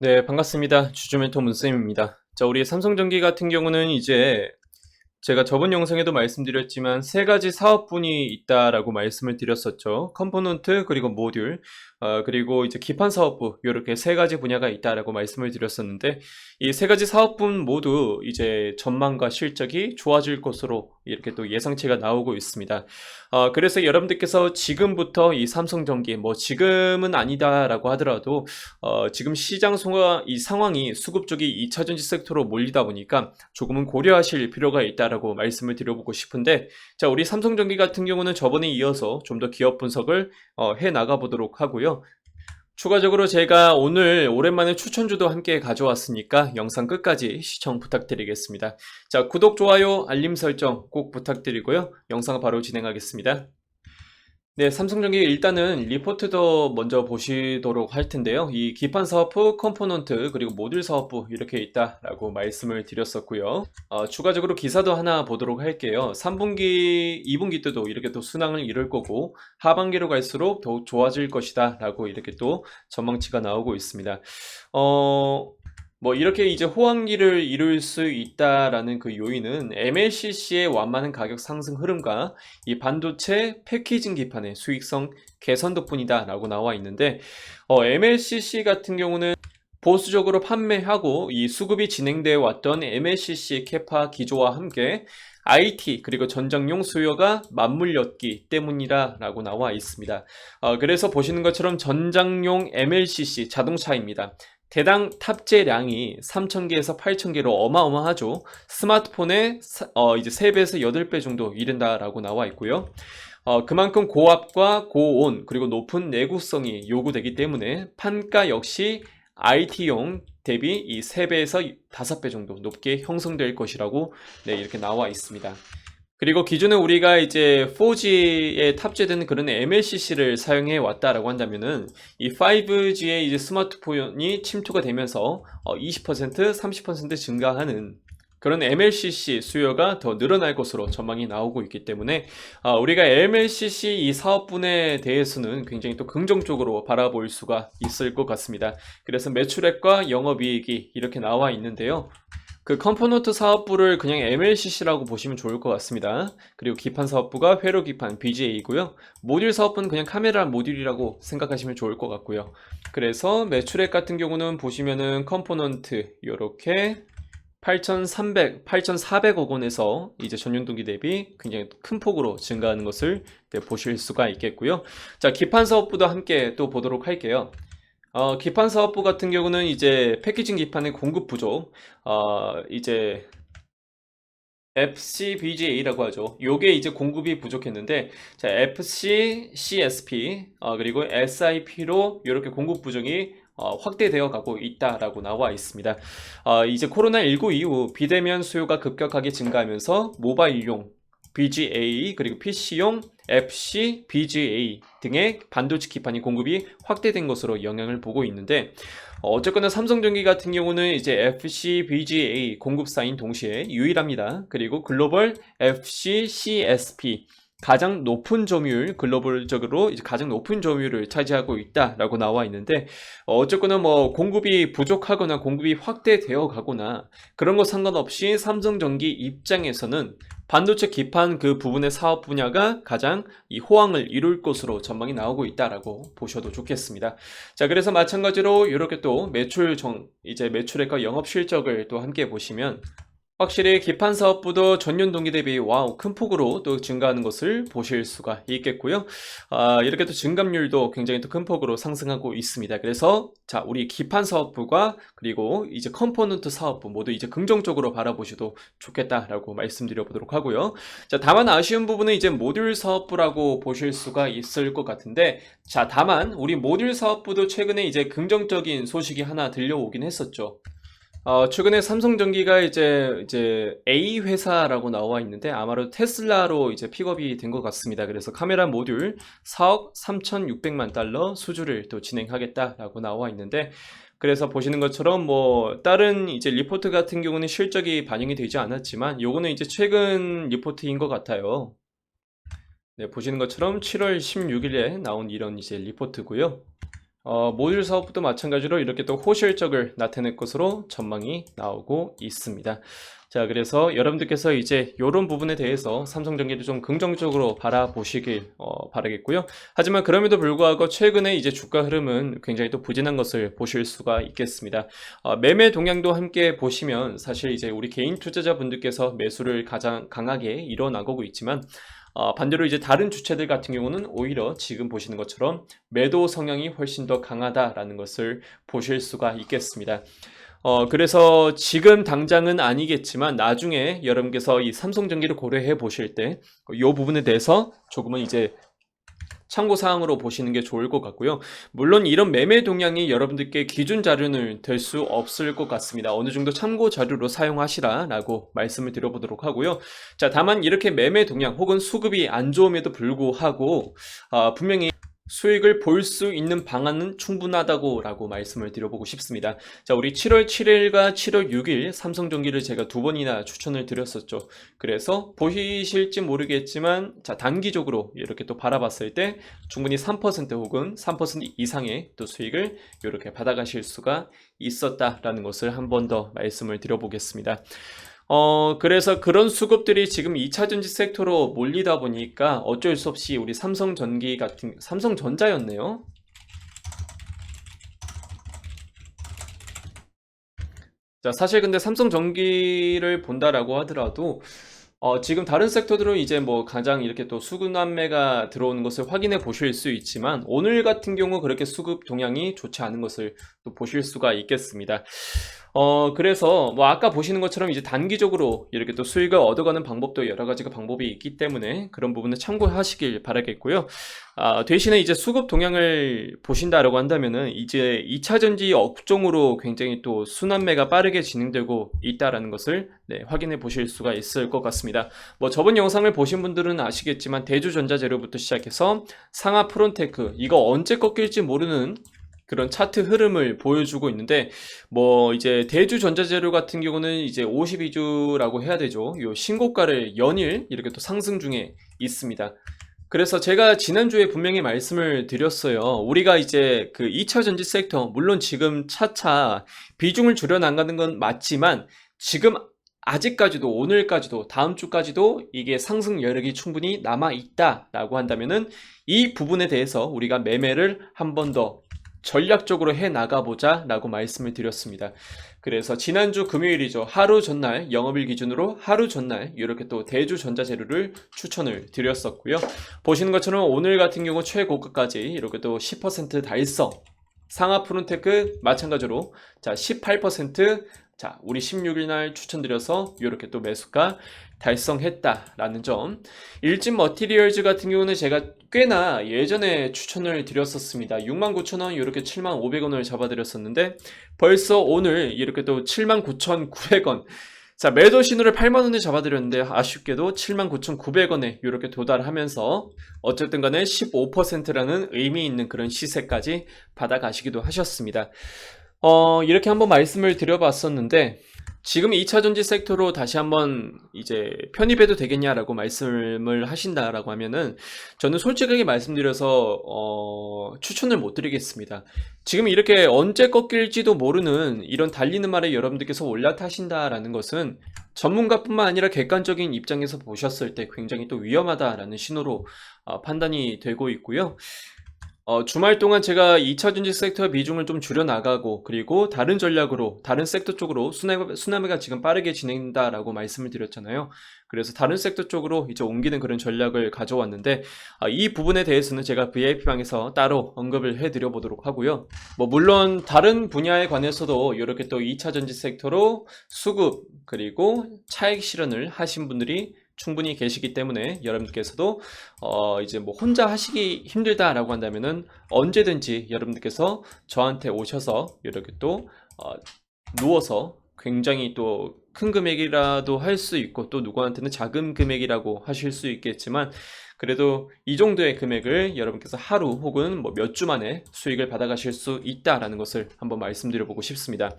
네, 반갑습니다. 주주멘토 문쌤입니다. 자, 우리 삼성전기 같은 경우는 이제 제가 저번 영상에도 말씀드렸지만 세 가지 사업분이 있다라고 말씀을 드렸었죠. 컴포넌트 그리고 모듈 어, 그리고 이제 기판 사업부 이렇게 세 가지 분야가 있다라고 말씀을 드렸었는데 이 세 가지 사업분 모두 이제 전망과 실적이 좋아질 것으로 이렇게 또 예상치가 나오고 있습니다. 어, 그래서 여러분들께서 지금부터 이 삼성전기 뭐 지금은 아니다라고 하더라도 어, 지금 시장 이 상황이 수급 쪽이 2차 전지 섹터로 몰리다 보니까 조금은 고려하실 필요가 있다 라고 말씀을 드려보고 싶은데 자 우리 삼성전기 같은 경우는 저번에 이어서 좀 더 기업 분석을 어, 해 나가 보도록 하고요. 추가적으로 제가 오늘 오랜만에 추천주도 함께 가져왔으니까 영상 끝까지 시청 부탁드리겠습니다. 자 구독 좋아요 알림 설정 꼭 부탁드리고요. 영상 바로 진행하겠습니다. 네, 삼성전기 일단은 리포트도 먼저 보시도록 할 텐데요. 이 기판 사업부, 컴포넌트, 그리고 모듈 사업부 이렇게 있다라고 말씀을 드렸었고요. 어, 추가적으로 기사도 하나 보도록 할게요. 3분기, 2분기 때도 이렇게 또 순항을 이룰 거고 하반기로 갈수록 더욱 좋아질 것이다 라고 이렇게 또 전망치가 나오고 있습니다. 어, 뭐 이렇게 이제 호황기를 이룰 수 있다라는 그 요인은 MLCC의 완만한 가격 상승 흐름과 이 반도체 패키징 기판의 수익성 개선 덕분이다라고 나와 있는데 어, MLCC 같은 경우는 보수적으로 판매하고 이 수급이 진행되어 왔던 MLCC 캐파 기조와 함께 IT 그리고 전장용 수요가 맞물렸기 때문이라고 나와 있습니다. 어, 그래서 보시는 것처럼 전장용 MLCC 자동차입니다. 대당 탑재량이 3,000개에서 8,000개로 어마어마하죠. 스마트폰의 사- 어, 이제 3배에서 8배 정도 이른다라고 나와 있고요. 어, 그만큼 고압과 고온 그리고 높은 내구성이 요구되기 때문에 판가 역시 IT용 대비 이 3배에서 5배 정도 높게 형성될 것이라고 네, 이렇게 나와 있습니다. 그리고 기존에 우리가 이제 4G에 탑재된 그런 MLCC를 사용해 왔다라고 한다면은 이 5G의 이제 스마트폰이 침투가 되면서 어, 20% 30% 증가하는 그런 MLCC 수요가 더 늘어날 것으로 전망이 나오고 있기 때문에 아, 우리가 MLCC 이 사업분에 대해서는 굉장히 또 긍정적으로 바라볼 수가 있을 것 같습니다. 그래서 매출액과 영업이익이 이렇게 나와 있는데요. 그 컴포넌트 사업부를 그냥 MLCC라고 보시면 좋을 것 같습니다. 그리고 기판 사업부가 회로 기판 BGA이고요. 모듈 사업부는 그냥 카메라 모듈이라고 생각하시면 좋을 것 같고요. 그래서 매출액 같은 경우는 보시면은 컴포넌트 이렇게 8,300, 8,400억 원에서 이제 전년 동기 대비 굉장히 큰 폭으로 증가하는 것을 네, 보실 수가 있겠고요. 자, 기판 사업부도 함께 또 보도록 할게요. 어, 기판 사업부 같은 경우는 이제 패키징 기판의 공급 부족, 어, 이제 FCBGA라고 하죠. 요게 이제 공급이 부족했는데, 자, FC, CSP, 어, 그리고 SIP로 이렇게 공급 부족이 어, 확대되어 가고 있다라고 나와 있습니다. 어, 이제 코로나19 이후 비대면 수요가 급격하게 증가하면서 모바일용 BGA 그리고 PC용 FC, BGA 등의 반도체 기판이 공급이 확대된 것으로 영향을 보고 있는데 어, 어쨌거나 삼성전기 같은 경우는 이제 FC, BGA 공급사인 동시에 유일합니다. 그리고 글로벌 FC, CSP 가장 높은 점유율, 글로벌적으로 이제 가장 높은 점유율을 차지하고 있다라고 나와 있는데, 어, 어쨌거나 뭐 공급이 부족하거나 공급이 확대되어 가거나 그런 거 상관없이 삼성전기 입장에서는 반도체 기판 그 부분의 사업 분야가 가장 이 호황을 이룰 것으로 전망이 나오고 있다라고 보셔도 좋겠습니다. 자, 그래서 마찬가지로 이렇게 또 매출 정, 이제 매출액과 영업 실적을 또 함께 보시면 확실히 기판 사업부도 전년 동기 대비 와우 큰 폭으로 또 증가하는 것을 보실 수가 있겠고요. 아, 이렇게 또 증감률도 굉장히 또 큰 폭으로 상승하고 있습니다. 그래서 자 우리 기판 사업부가 그리고 이제 컴포넌트 사업부 모두 이제 긍정적으로 바라보셔도 좋겠다라고 말씀드려 보도록 하고요. 자 다만 아쉬운 부분은 이제 모듈 사업부라고 보실 수가 있을 것 같은데 자 다만 우리 모듈 사업부도 최근에 이제 긍정적인 소식이 하나 들려오긴 했었죠. 어, 최근에 삼성전기가 이제, 이제 A 회사라고 나와 있는데 아마도 테슬라로 이제 픽업이 된 것 같습니다. 그래서 카메라 모듈 4억 3,600만 달러 수주를 또 진행하겠다라고 나와 있는데 그래서 보시는 것처럼 뭐 다른 이제 리포트 같은 경우는 실적이 반영이 되지 않았지만 요거는 이제 최근 리포트인 것 같아요. 네, 보시는 것처럼 7월 16일에 나온 이런 이제 리포트고요. 어, 모듈 사업부도 마찬가지로 이렇게 또 호실적을 나타낼 것으로 전망이 나오고 있습니다. 자, 그래서 여러분들께서 이제 이런 부분에 대해서 삼성전기를 좀 긍정적으로 바라보시길 어, 바라겠고요. 하지만 그럼에도 불구하고 최근에 이제 주가 흐름은 굉장히 또 부진한 것을 보실 수가 있겠습니다. 어, 매매 동향도 함께 보시면 사실 이제 우리 개인 투자자분들께서 매수를 가장 강하게 일어나고 있지만 어, 반대로 이제 다른 주체들 같은 경우는 오히려 지금 보시는 것처럼 매도 성향이 훨씬 더 강하다라는 것을 보실 수가 있겠습니다. 어, 그래서 지금 당장은 아니겠지만 나중에 여러분께서 이 삼성전기를 고려해 보실 때 이 부분에 대해서 조금은 이제 참고 사항으로 보시는 게 좋을 것 같고요. 물론 이런 매매 동향이 여러분들께 기준 자료는 될 수 없을 것 같습니다. 어느 정도 참고 자료로 사용하시라라고 말씀을 드려보도록 하고요. 자, 다만 이렇게 매매 동향 혹은 수급이 안 좋음에도 불구하고 아, 분명히 수익을 볼 수 있는 방안은 충분하다고 라고 말씀을 드려보고 싶습니다. 자, 우리 7월 7일과 7월 6일 삼성전기를 제가 두 번이나 추천을 드렸었죠. 그래서 보이실지 모르겠지만, 자, 단기적으로 이렇게 또 바라봤을 때 충분히 3% 혹은 3% 이상의 또 수익을 이렇게 받아가실 수가 있었다라는 것을 한 번 더 말씀을 드려보겠습니다. 어, 그래서 그런 수급들이 지금 2차 전지 섹터로 몰리다 보니까 어쩔 수 없이 우리 삼성전기 같은, 삼성전자였네요. 자, 사실 근데 삼성전기를 본다라고 하더라도 어, 지금 다른 섹터들은 이제 뭐 가장 이렇게 또 수급난매가 들어오는 것을 확인해 보실 수 있지만 오늘 같은 경우 그렇게 수급 동향이 좋지 않은 것을 또 보실 수가 있겠습니다. 어, 그래서 뭐 아까 보시는 것처럼 이제 단기적으로 이렇게 또 수익을 얻어가는 방법도 여러 가지가 방법이 있기 때문에 그런 부분을 참고하시길 바라겠고요. 아, 대신에 이제 수급 동향을 보신다라고 한다면은 이제 2차 전지 업종으로 굉장히 또 순환매가 빠르게 진행되고 있다라는 것을 네, 확인해 보실 수가 있을 것 같습니다. 뭐 저번 영상을 보신 분들은 아시겠지만 대주전자재료부터 시작해서 상하 프론테크 이거 언제 꺾일지 모르는 그런 차트 흐름을 보여주고 있는데 뭐 이제 대주 전자재료 같은 경우는 이제 52주라고 해야 되죠. 요 신고가를 연일 이렇게 또 상승 중에 있습니다. 그래서 제가 지난주에 분명히 말씀을 드렸어요. 우리가 이제 그 2차 전지 섹터, 물론 지금 차차 비중을 줄여 나가는 건 맞지만 지금 아직까지도 오늘까지도 다음 주까지도 이게 상승 여력이 충분히 남아 있다라고 한다면은 이 부분에 대해서 우리가 매매를 한 번 더 전략적으로 해 나가보자 라고 말씀을 드렸습니다. 그래서 지난주 금요일이죠. 하루 전날 영업일 기준으로 하루 전날 이렇게 또 대주 전자재료를 추천을 드렸었고요. 보시는 것처럼 오늘 같은 경우 최고가까지 이렇게 또 10% 달성 상하 프론테크 마찬가지로 자 18%, 자 우리 16일 날 추천드려서 이렇게 또 매수가 달성했다라는 점. 일진 머티리얼즈 같은 경우는 제가 꽤나 예전에 추천을 드렸었습니다. 69,000원 이렇게 7,500원을 잡아드렸었는데 벌써 오늘 이렇게 또 79,900원 자, 매도 신호를 8만원에 잡아드렸는데 아쉽게도 79,900원에 이렇게 도달하면서 어쨌든 간에 15%라는 의미 있는 그런 시세까지 받아가시기도 하셨습니다. 어, 이렇게 한번 말씀을 드려봤었는데 지금 2차 전지 섹터로 다시 한번 이제 편입해도 되겠냐라고 말씀을 하신다라고 하면은 저는 솔직하게 말씀드려서 어, 추천을 못 드리겠습니다. 지금 이렇게 언제 꺾일지도 모르는 이런 달리는 말에 여러분들께서 올라타신다라는 것은 전문가뿐만 아니라 객관적인 입장에서 보셨을 때 굉장히 또 위험하다라는 신호로 어, 판단이 되고 있고요. 어, 주말 동안 제가 2차 전지 섹터 비중을 좀 줄여나가고 그리고 다른 전략으로 다른 섹터 쪽으로 수납가 지금 빠르게 진행된다라고 말씀을 드렸잖아요. 그래서 다른 섹터 쪽으로 이제 옮기는 그런 전략을 가져왔는데 아, 이 부분에 대해서는 제가 VIP방에서 따로 언급을 해드려 보도록 하고요. 뭐 물론 다른 분야에 관해서도 이렇게 또 2차 전지 섹터로 수급 그리고 차익 실현을 하신 분들이 충분히 계시기 때문에 여러분들께서도 어 이제 뭐 혼자 하시기 힘들다라고 한다면은 언제든지 여러분들께서 저한테 오셔서 이렇게 또 어 누워서 굉장히 또 큰 금액이라도 할 수 있고 또 누구한테는 작은 금액이라고 하실 수 있겠지만 그래도 이 정도의 금액을 여러분께서 하루 혹은 뭐 몇 주 만에 수익을 받아가실 수 있다라는 것을 한번 말씀드려보고 싶습니다.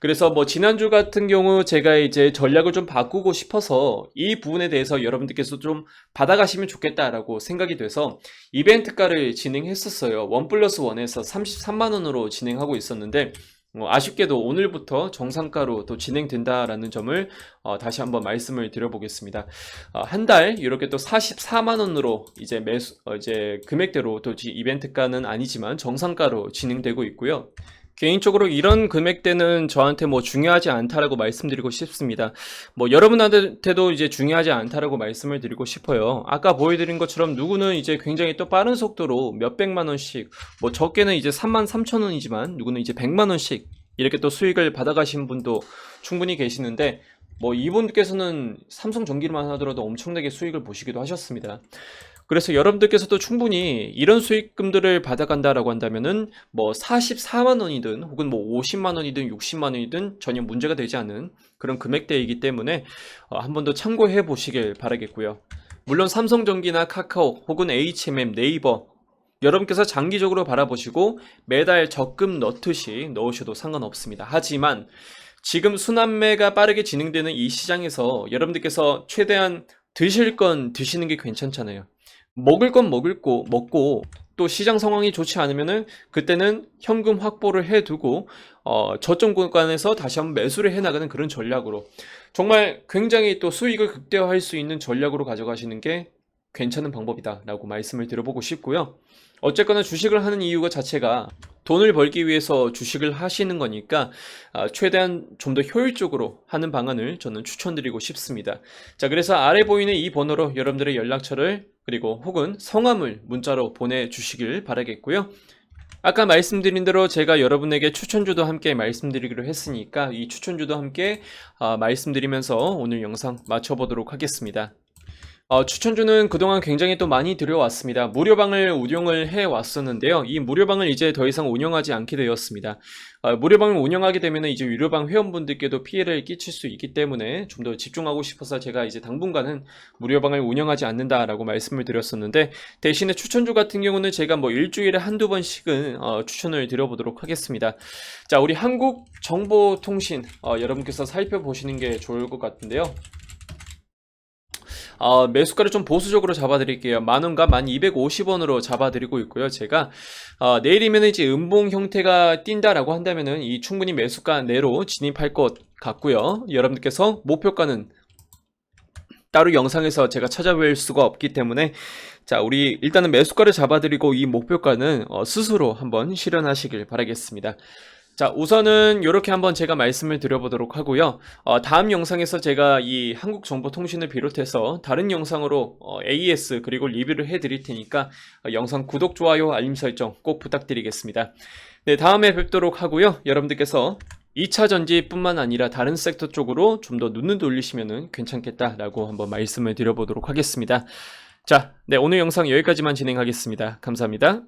그래서 뭐 지난주 같은 경우 제가 이제 전략을 좀 바꾸고 싶어서 이 부분에 대해서 여러분들께서 좀 받아가시면 좋겠다라고 생각이 돼서 이벤트가를 진행했었어요. 원 플러스 원에서 33만 원으로 진행하고 있었는데 어, 아쉽게도 오늘부터 정상가로 또 진행된다라는 점을 어, 다시 한번 말씀을 드려보겠습니다. 어, 한달 이렇게 또 44만 원으로 이제 매수 어, 이제 금액대로 또 지- 이벤트가는 아니지만 정상가로 진행되고 있고요. 개인적으로 이런 금액대는 저한테 뭐 중요하지 않다라고 말씀드리고 싶습니다. 뭐 여러분한테도 이제 중요하지 않다라고 말씀을 드리고 싶어요. 아까 보여드린 것처럼 누구는 이제 굉장히 또 빠른 속도로 몇백만 원씩 뭐 적게는 이제 3만 3천 원이지만 누구는 이제 100만 원씩 이렇게 또 수익을 받아가신 분도 충분히 계시는데 뭐 이분께서는 삼성 전기만 하더라도 엄청나게 수익을 보시기도 하셨습니다. 그래서 여러분들께서도 충분히 이런 수익금들을 받아간다라고 한다면은 뭐 44만 원이든 혹은 뭐 50만 원이든 60만 원이든 전혀 문제가 되지 않은 그런 금액대이기 때문에 어, 한번 더 참고해 보시길 바라겠고요. 물론 삼성전기나 카카오 혹은 HMM, 네이버 여러분께서 장기적으로 바라보시고 매달 적금 넣듯이 넣으셔도 상관없습니다. 하지만 지금 순환매가 빠르게 진행되는 이 시장에서 여러분들께서 최대한 드실 건 드시는 게 괜찮잖아요. 먹을 건 먹을 거 먹고 또 시장 상황이 좋지 않으면은 그때는 현금 확보를 해두고 어, 저점 구간에서 다시 한번 매수를 해나가는 그런 전략으로 정말 굉장히 또 수익을 극대화할 수 있는 전략으로 가져가시는 게 괜찮은 방법이다라고 말씀을 드려보고 싶고요. 어쨌거나 주식을 하는 이유가 자체가 돈을 벌기 위해서 주식을 하시는 거니까 아, 최대한 좀 더 효율적으로 하는 방안을 저는 추천드리고 싶습니다. 자, 그래서 아래 보이는 이 번호로 여러분들의 연락처를 그리고 혹은 성함을 문자로 보내주시길 바라겠고요. 아까 말씀드린 대로 제가 여러분에게 추천주도 함께 말씀드리기로 했으니까 이 추천주도 함께 아, 말씀드리면서 오늘 영상 마쳐보도록 하겠습니다. 어, 추천주는 그동안 굉장히 또 많이 들여왔습니다. 무료방을 운영을 해 왔었는데요. 이 무료방을 이제 더 이상 운영하지 않게 되었습니다. 어, 무료방을 운영하게 되면 이제 유료방 회원분들께도 피해를 끼칠 수 있기 때문에 좀 더 집중하고 싶어서 제가 이제 당분간은 무료방을 운영하지 않는다라고 말씀을 드렸었는데 대신에 추천주 같은 경우는 제가 뭐 일주일에 한두 번씩은 어, 추천을 드려보도록 하겠습니다. 자, 우리 한국정보통신 어, 여러분께서 살펴보시는 게 좋을 것 같은데요. 어, 매수가를 좀 보수적으로 잡아드릴게요. 만원과 1250원으로 잡아드리고 있고요. 제가 어, 내일이면 이제 음봉 형태가 띈다라고 한다면은 이 충분히 매수가 내로 진입할 것 같고요. 여러분들께서 목표가는 따로 영상에서 제가 찾아뵐 수가 없기 때문에 자 우리 일단은 매수가를 잡아드리고 이 목표가는 어, 스스로 한번 실현하시길 바라겠습니다. 자 우선은 이렇게 한번 제가 말씀을 드려보도록 하고요. 어, 다음 영상에서 제가 이 한국정보통신을 비롯해서 다른 영상으로 어, AES 그리고 리뷰를 해드릴 테니까 어, 영상 구독, 좋아요, 알림 설정 꼭 부탁드리겠습니다. 네 다음에 뵙도록 하고요. 여러분들께서 2차 전지뿐만 아니라 다른 섹터 쪽으로 좀 더 눈을 돌리시면 괜찮겠다라고 한번 말씀을 드려보도록 하겠습니다. 자, 네, 오늘 영상 여기까지만 진행하겠습니다. 감사합니다.